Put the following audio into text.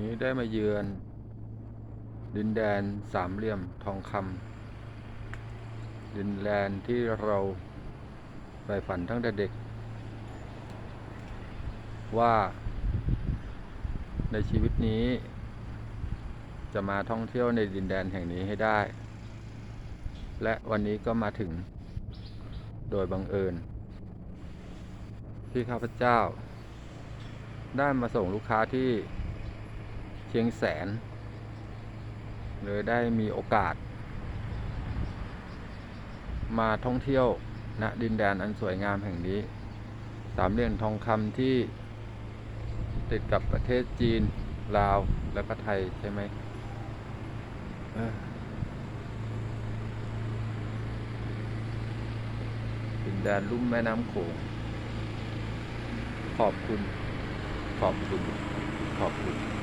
นี้ได้มาเยือน ดินแดนสามเหลี่ยมทองคำดินแดนที่เราใฝ่ฝันตั้งแต่เด็ก ว่าในชีวิตนี้ จะมาท่องเที่ยวในดินแดนแห่งนี้ให้ได้ และวันนี้ก็มาถึง โดยบังเอิญ ที่ข้าพเจ้าได้มาส่งลูกค้าที่ เชียงแสนเลยได้มีโอกาส มาท่องเที่ยวณดินแดนอันสวยงามแห่งนี้ สามเหลี่ยมทองคำที่ติดกับประเทศจีน ลาว และก็ไทยใช่ไหมดินแดนลุ่มแม่น้ำโขง ขอบคุณ ขอบคุณ ขอบคุณ